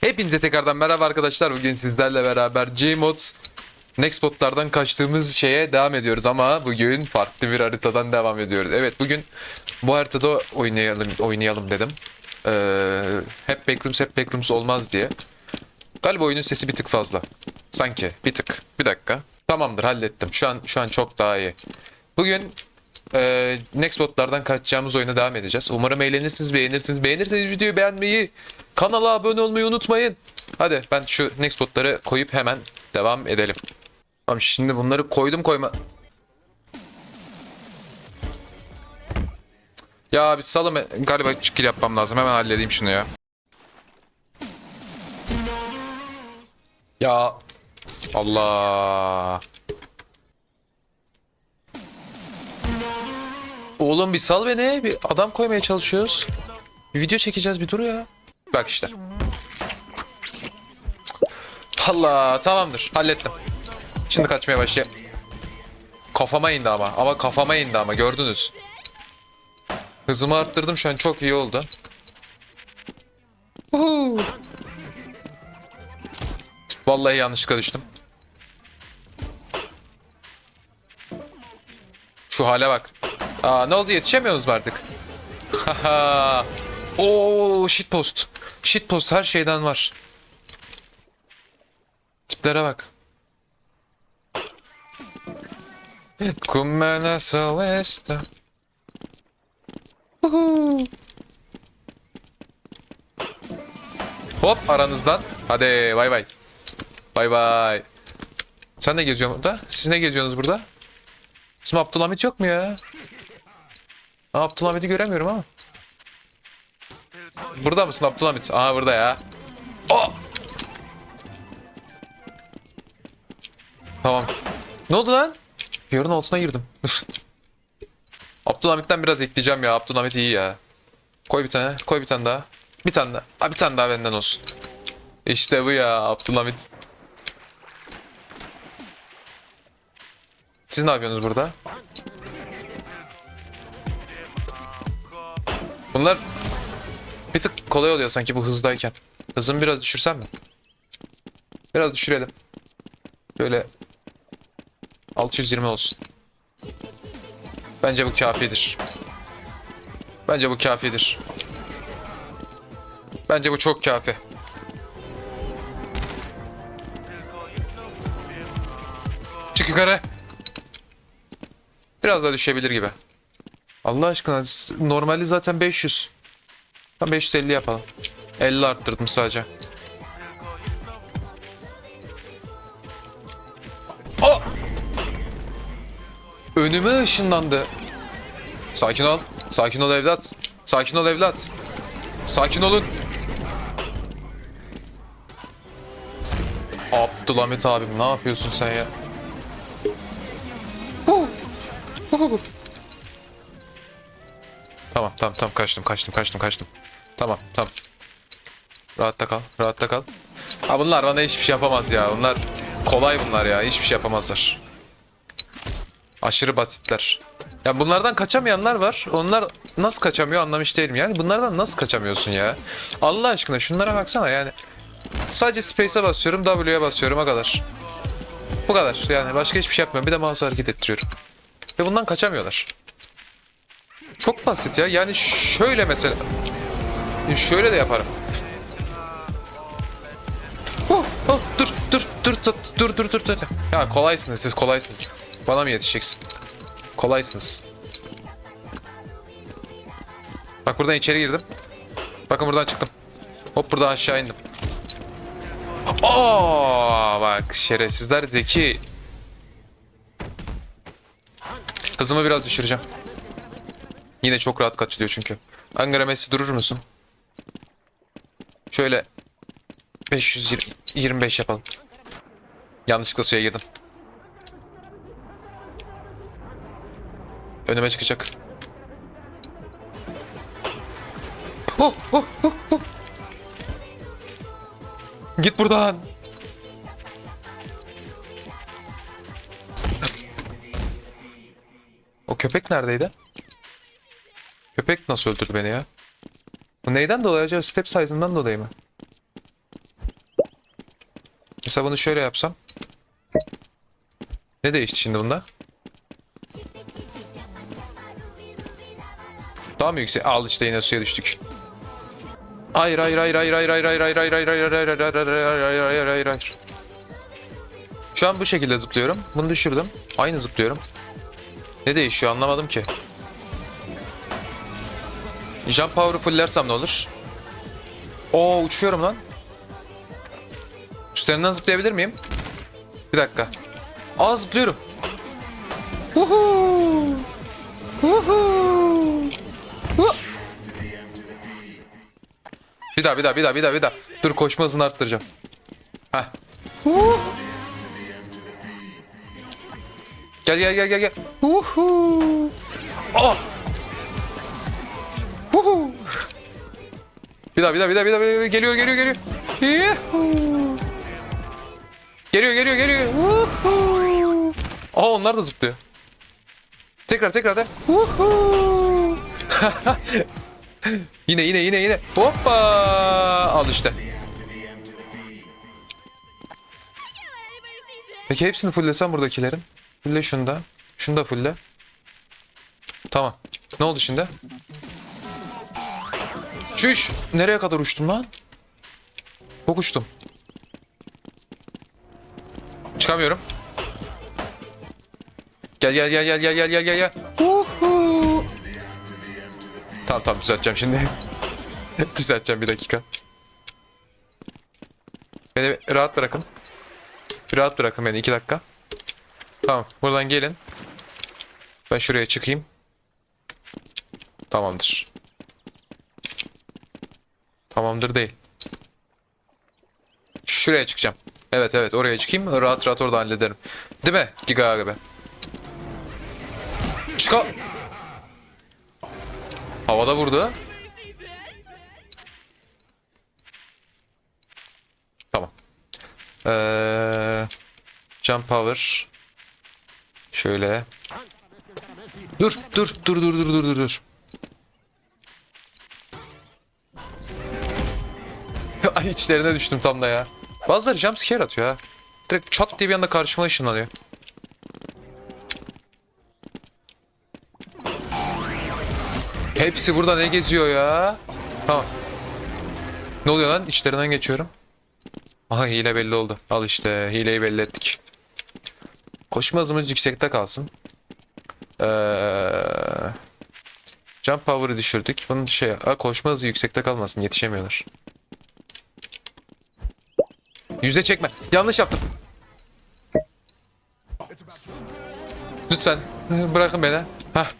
Hepinize tekrardan merhaba arkadaşlar. Bugün sizlerle beraber Gmods Nextbot'lardan kaçtığımız şeye devam ediyoruz ama bugün farklı bir haritadan devam ediyoruz. Evet bugün bu haritada oynayalım oynayalım dedim. Ee, hep backrooms hep backrooms olmaz diye. Galiba oyunun sesi bir tık fazla. Sanki bir tık. Bir dakika. Tamamdır hallettim. Şu an şu an çok daha iyi. Bugün e, Nextbot'lardan kaçacağımız oyuna devam edeceğiz. Umarım eğlenirsiniz, beğenirsiniz. Beğenirseniz videoyu beğenmeyi, kanala abone olmayı unutmayın. Hadi ben şu Nextbot'ları koyup hemen devam edelim. Tamam şimdi bunları koydum koyma... Ya bir salım galiba kill yapmam lazım. Hemen halledeyim şunu ya. Ya Allah. Oğlum bir sal beni. Bir adam koymaya çalışıyoruz. Bir video çekeceğiz bir dur ya. Bak işte. Allah tamamdır hallettim. Şimdi kaçmaya başlayayım. Kafama indi ama. Ama kafama indi ama gördünüz. Hızımı arttırdım şu an çok iyi oldu. Uhu. Vallahi yanlışlıkla düştüm. Şu hale bak. Aa ne oldu yetişemiyoruz mu artık? Haha. Oo shitpost. Shitpost her şeyden var. Tiplere bak. Kumena Savesta. Uhu. Hop aranızdan. Hadi bay bay. Bay bay. Sen ne geziyorsun burada? Siz ne geziyorsunuz burada? Bizim Abdülhamit yok mu ya? Aa, Abdülhamit'i göremiyorum ama. Burada mısın Abdülhamit? Aha burada ya. Oh! Tamam. Ne oldu lan? Yarın altına girdim. Abdülhamit'ten biraz ekleyeceğim ya. Abdülhamit iyi ya. Koy bir tane. Koy bir tane daha. Bir tane daha. Aa, bir tane daha benden olsun. İşte bu ya Abdülhamit. Siz ne yapıyorsunuz burada? Bunlar bir tık kolay oluyor sanki bu hızdayken. Hızımı biraz düşürsem mi? Biraz düşürelim. Böyle 620 olsun. Bence bu kafidir. Bence bu kafidir. Bence bu çok kafi. Çık yukarı. Biraz daha düşebilir gibi. Allah aşkına normali zaten 500. Tam 550 yapalım. 50 arttırdım sadece. Oh! Önüme ışınlandı. Sakin ol. Sakin ol evlat. Sakin ol evlat. Sakin olun. Abdülhamit abim ne yapıyorsun sen ya? Huh. Huh. Tamam tamam tamam kaçtım kaçtım kaçtım kaçtım. Tamam tamam. Rahatta kal rahatta kal. Ha bunlar bana hiçbir şey yapamaz ya. Bunlar kolay bunlar ya. Hiçbir şey yapamazlar. Aşırı basitler. Ya bunlardan kaçamayanlar var. Onlar nasıl kaçamıyor anlamış değilim. Yani bunlardan nasıl kaçamıyorsun ya? Allah aşkına şunlara baksana yani. Sadece space'e basıyorum, W'ye basıyorum o kadar. Bu kadar. Yani başka hiçbir şey yapmıyorum. Bir de mouse hareket ettiriyorum. Ve bundan kaçamıyorlar. Çok basit ya. Yani şöyle mesela. Şöyle de yaparım. Oh, oh, dur, dur, dur, dur, dur, dur, dur, dur. Ya kolaysınız siz, kolaysınız. Bana mı yetişeceksin? Kolaysınız. Bak buradan içeri girdim. Bakın buradan çıktım. Hop buradan aşağı indim. Aa, bak şerefsizler zeki. Hızımı biraz düşüreceğim. Yine çok rahat kaçılıyor çünkü. Angara Messi durur musun? Şöyle 525 yapalım. Yanlışlıkla suya girdim. Önüme çıkacak. Oh, oh, oh, oh. Git buradan. O köpek neredeydi? Köpek nasıl öldürdü beni ya? Bu neyden dolayı acaba? Step size'ından dolayı mı? Mesela bunu şöyle yapsam. Ne değişti şimdi bunda? Daha mı yüksek? Al işte yine suya düştük. Hayır hayır hayır hayır hayır hayır hayır hayır hayır hayır hayır hayır hayır hayır hayır hayır hayır hayır hayır Şu an bu şekilde zıplıyorum. Bunu düşürdüm. Aynı zıplıyorum. Ne değişiyor anlamadım ki. Jump power'ı fulllersem ne olur? Oo uçuyorum lan. Üstlerinden zıplayabilir miyim? Bir dakika. Aa zıplıyorum. Woohoo! Woohoo! Hu- Bir daha bir daha bir daha bir daha bir daha. Dur koşma hızını arttıracağım. Heh. Woo! Gel gel gel gel gel. Woohoo! Aa! Woohoo! Bir daha bir daha bir daha bir daha, bir daha. geliyor geliyor geliyor. Yuhuu! Geliyor geliyor geliyor. Woohoo! Aa onlar da zıplıyor. Tekrar tekrar da. Woohoo! yine yine yine yine. Hoppa! Al işte. Peki hepsini fulllesem buradakilerin. Fulle şunu da. Şunu da fulle. Tamam. Ne oldu şimdi? Çüş! Nereye kadar uçtum lan? Çok uçtum. Çıkamıyorum. Gel gel gel gel gel gel gel gel gel. Tamam tamam düzelteceğim şimdi. düzelteceğim bir dakika. Beni rahat bırakın. Bir rahat bırakın beni iki dakika. Tamam buradan gelin. Ben şuraya çıkayım. Tamamdır. Tamamdır değil. Şuraya çıkacağım. Evet evet oraya çıkayım. Rahat rahat orada hallederim. Değil mi Giga gibi? Çıka... Havada vurdu. Tamam. Ee, jump power. Şöyle. Dur, dur, dur, dur, dur, dur, dur, Ay içlerine düştüm tam da ya. Bazıları jumpscare atıyor ha. Direkt çat diye bir anda karşıma ışınlanıyor. Hepsi burada ne geziyor ya? Tamam. Ne oluyor lan? İçlerinden geçiyorum. Aha hile belli oldu. Al işte hileyi belli ettik. Koşma hızımız yüksekte kalsın. Ee, jump power'ı düşürdük. Bunun şey, ha, koşma hızı yüksekte kalmasın. Yetişemiyorlar. Yüze çekme. Yanlış yaptım. Lütfen bırakın beni. Hah.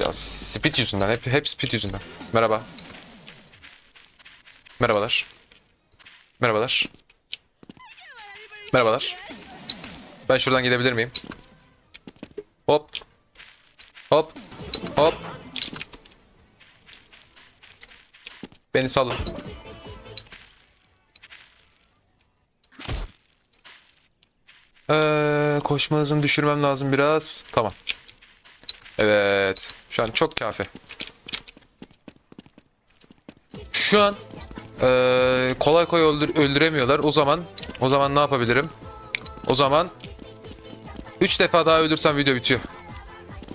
Ya speed yüzünden. Hep, hep speed yüzünden. Merhaba. Merhabalar. Merhabalar. Merhabalar. Ben şuradan gidebilir miyim? Hop. Hop. Hop. Beni salın. Ee, koşma hızını düşürmem lazım biraz. Tamam. Evet. Şu an çok kafi. Şu an ee, kolay kolay öldür öldüremiyorlar. O zaman o zaman ne yapabilirim? O zaman 3 defa daha öldürsem video bitiyor.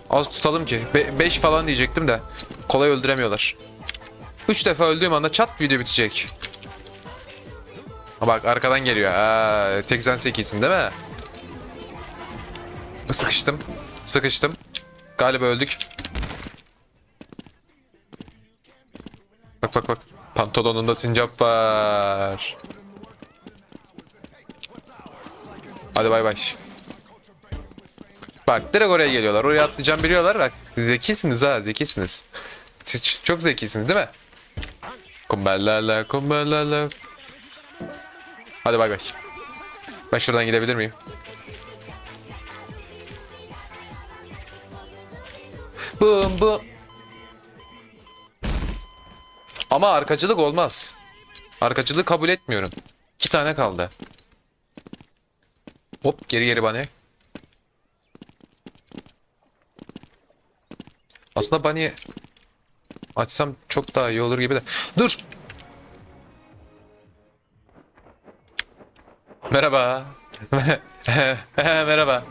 Az tutalım ki. 5 falan diyecektim de kolay öldüremiyorlar. 3 defa öldüğüm anda çat video bitecek. Bak arkadan geliyor. Ha, tek sen sekisin değil mi? Sıkıştım. Sıkıştım. Galiba öldük. Bak bak bak. Pantolonunda sincap var. Hadi bay bay. Bak direkt oraya geliyorlar. Oraya atlayacağım biliyorlar. Bak zekisiniz ha zekisiniz. Siz çok zekisiniz değil mi? Kumbellala kumbellala. Hadi bay bay. Ben şuradan gidebilir miyim? Bum bum. Ama arkacılık olmaz. Arkacılığı kabul etmiyorum. İki tane kaldı. Hop geri geri bana. Aslında bunny açsam çok daha iyi olur gibi de. Dur. Merhaba. Merhaba.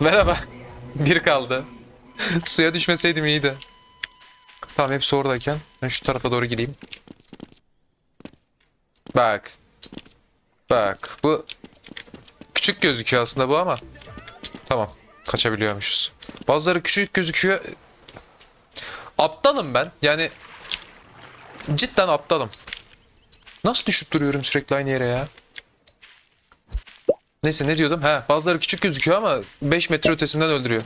Merhaba. Bir kaldı. Suya düşmeseydim iyiydi. Tamam hepsi oradayken ben şu tarafa doğru gideyim. Bak. Bak bu küçük gözüküyor aslında bu ama. Tamam kaçabiliyormuşuz. Bazıları küçük gözüküyor. Aptalım ben. Yani cidden aptalım. Nasıl düşüp duruyorum sürekli aynı yere ya? Neyse ne diyordum? Ha, bazıları küçük gözüküyor ama 5 metre ötesinden öldürüyor.